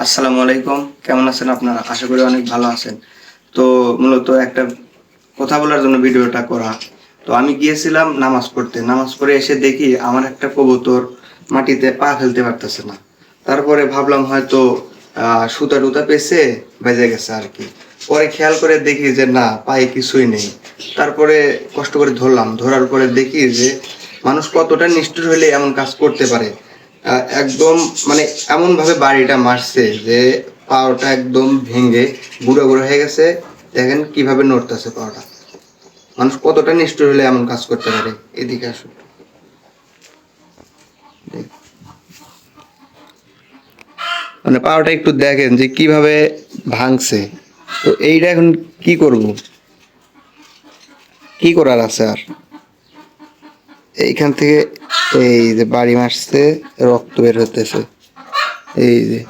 আসসালামু আলাইকুম। কেমন আছেন আপনারা? আশা করি অনেক ভালো আছেন। তো মূলত একটা কথা বলার জন্য ভিডিওটা করা। তো আমি গিয়েছিলাম নামাজ পড়তে। নামাজ পড়ে এসে দেখি আমার একটা কবুতর মাটিতে পা ফেলতে পারতেছে না। তারপরে ভাবলাম হয়তো সুতা টুতা পেছে, বেজে গেছে আর কি। পরে খেয়াল করে দেখি যে না, পায়ে কিছুই নেই। তারপরে কষ্ট করে ধরলাম। ধরার পরে দেখি যে মানুষ কতটা নিষ্ঠুর হলে এমন কাজ করতে পারে। একদম মানে এমন ভাবে বাড়িটা মারছে যে পাওটা একদম ভেঙে গুঁড়ো গুঁড়ো হয়ে গেছে। দেখেন কীভাবে নড়তেছে পাওটা মানুষ কতটা নিষ্ঠুর হলে এমন কাজ করতে পারে? এদিকে আসুন। মানে পাওটা একটু দেখেন যে কীভাবে ভাঙছে। তো এইটা এখন কি করব? কি করার আছে আর? এইখান থেকে এই যে বাড়ি মারছে, রক্ত বের হতেছে এই যে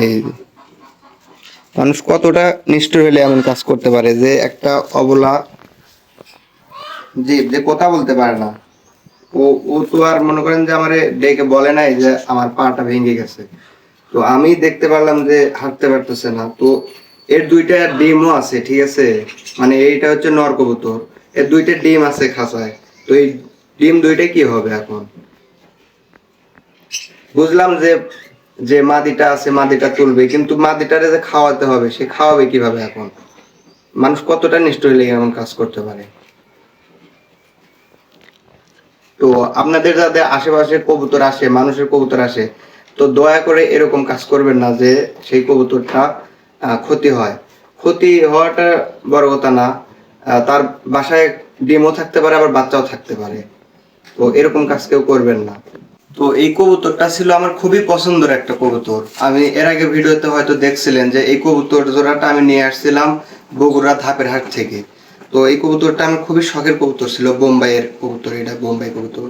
এই যে। মানুষ কতটা নিষ্ঠুর হলে এমন কাজ করতে পারে যে একটা অবলা জীব যে কথা বলতে পারে না। ও ও তো আর মনে করেন যে আমার ডেকে বলে নাই যে আমার পাটা ভেঙে গেছে। তো আমি দেখতে পারলাম যে হাঁটতে পারতেছে না। তো এর দুইটা ডিমও আছে, ঠিক আছে? মানে এইটা হচ্ছে নর কবুতর। এর দুইটা ডিম আছে খাঁচায় তো এই ডিম দুইটা কি হবে এখন? বুঝলাম যে যে মাদিটা আছে, মাদিটা তুলবে, কিন্তু মাদিটারে যে খাওয়াতে হবে, সে খাওয়াবে কীভাবে এখন? মানুষ কতটা এমন কাজ করতে পারে? তো আপনাদের যাদের আশেপাশে কবুতর আসে, মানুষের কবুতর আসে, তো দয়া করে এরকম কাজ করবেন না যে সেই কবুতরটা ক্ষতি হয়। ক্ষতি হওয়াটা বড় কথা না। তার বাসায় ডিমও থাকতে পারে, আবার বাচ্চাও থাকতে পারে। তো এরকম কাজ কেউ করবেন না। তো এই কবুতরটা ছিল আমার খুবই পছন্দের একটা কবুতর। আমি এর আগে ভিডিওতে হয়তো দেখছিলেন যে এই কবুতর জোড়াটা আমি নিয়ে আসছিলাম বগুড়া ধাপের হাট থেকে। তো এই কবুতরটা আমার খুবই শখের কবুতর ছিল, বোম্বাইয়ের কবুতর, এটা বোম্বাই কবুতর।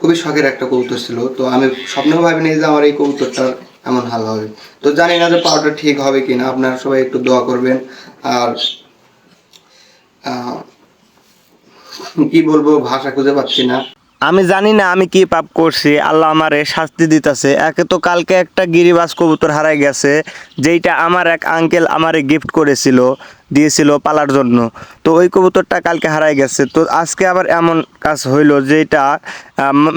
খুবই শখের একটা কবুতর ছিল। তো আমি স্বপ্নেও ভাবিনি যে আমার এই কবুতরটার এমন হাল হবে। তো জানি না যে পাওয়াটা ঠিক হবে কিনা, আপনারা সবাই একটু দোয়া করবেন। আর কি বলব, ভাষা খুঁজে পাচ্ছি না। আমি জানি না আমি কি পাপ করছি, আল্লাহ আমারে শাস্তি দিতেছে। একে তো কালকে একটা গিরিবাজ কবুতর হারাই গেছে, যেইটা আমার এক আঙ্কেল আমারে গিফট করেছিল, দিয়েছিল পালার জন্য। তো ওই কবুতরটা কালকে হারাই গেছে। তো আজকে আবার এমন কাজ হইল যেটা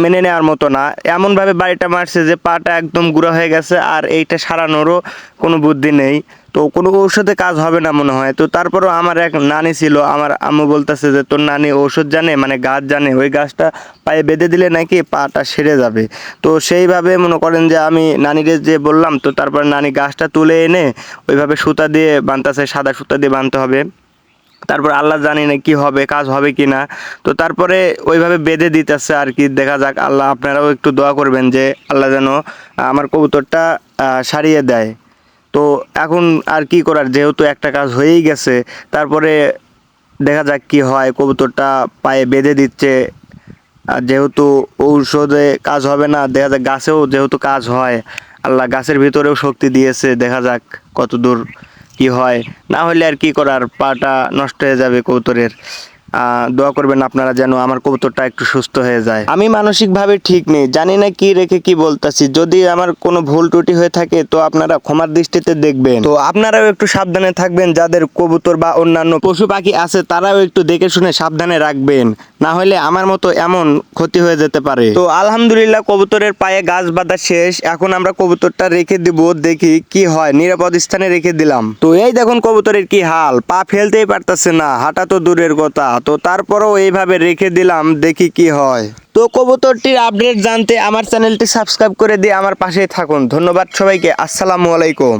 মেনে নেওয়ার মতো না। এমনভাবে বাড়িটা মারছে যে পাটা একদম গুঁড়ো হয়ে গেছে, আর এইটা সারানোরও কোনো বুদ্ধি নেই। তো কোনো ঔষধে কাজ হবে না মনে হয়। তো তারপরেও আমার এক নানি ছিল, আমার আম্মু বলতেছে যে, তোর নানি ঔষধ জানে? মানে গাছ জানে। ওই গাছটা পায়ে বেঁধে দিলে নাকি পাটা সেরে যাবে। তো সেইভাবে মনে করেন যে, আমি নানিরে যে বললাম, তো তারপর নানি গাছটা তুলে এনে ওইভাবে সুতা দিয়ে বানতেছে, সাদা সুতা দিয়ে বানতে হবে। তারপর আল্লাহ জানি না কি হবে, কাজ হবে কি না। তো তারপরে ওইভাবে বেঁধে দিতেছে আর কি। দেখা যাক, আল্লাহ আপনারাও একটু দোয়া করবেন যে, আল্লাহ যেন আমার কবুতরটা সারিয়ে দেয়। তো এখন আর কি করার? যেহেতু একটা কাজ হয়েই গেছে, তারপরে দেখা যাক কি হয়। কবুতরটা পায়ে বেঁধে দিচ্ছে। আর যেহেতু ঔষধে কাজ হবে না, দেখা যাক গাছেও যেহেতু কাজ হয়, আল্লাহ গাছের ভিতরেও শক্তি দিয়েছে, দেখা যাক কত দূর কি হয়। না হলে আর কি করার? পাটা নষ্ট হয়ে যাবে কবুতরের। দোয়া করবেন আপনারা যেন আমার কবুতরটা একটু সুস্থ হয়ে যায়। আমি মানসিকভাবে ঠিক নেই, জানি না কি রেখে কি বলতাছি। যদি আমার কোনো ভুল ত্রুটি হয়ে থাকে, তো আপনারা ক্ষমার দৃষ্টিতে দেখবেন। তো আপনারাও একটু সাবধানে থাকবেন, যাদের কবুতর বা অন্যান্য পশু পাখি আছে, তারাও একটু দেখে শুনে সাবধানে রাখবেন। না হলে আমার মতো এমন ক্ষতি হয়ে যেতে পারে। তো আলহামদুলিল্লাহ, কবুতরের পায়ে গাছ বাঁধা শেষ। এখন আমরা কবুতরটা রেখে দিব, দেখি কি হয়। নিরাপদ স্থানে রেখে দিলাম। তো এই দেখুন কবুতরের কি হাল। পা ফেলতেই পারতেছে না, হাঁটা তো দূরের কথা। তো তারপরেও এইভাবে রেখে দিলাম, দেখি কি হয়। তো কবুতরটির আপডেট জানতে আমার চ্যানেলটি সাবস্ক্রাইব করে দিয়ে আমার পাশেই থাকুন। ধন্যবাদ সবাইকে, আসসালামু আলাইকুম।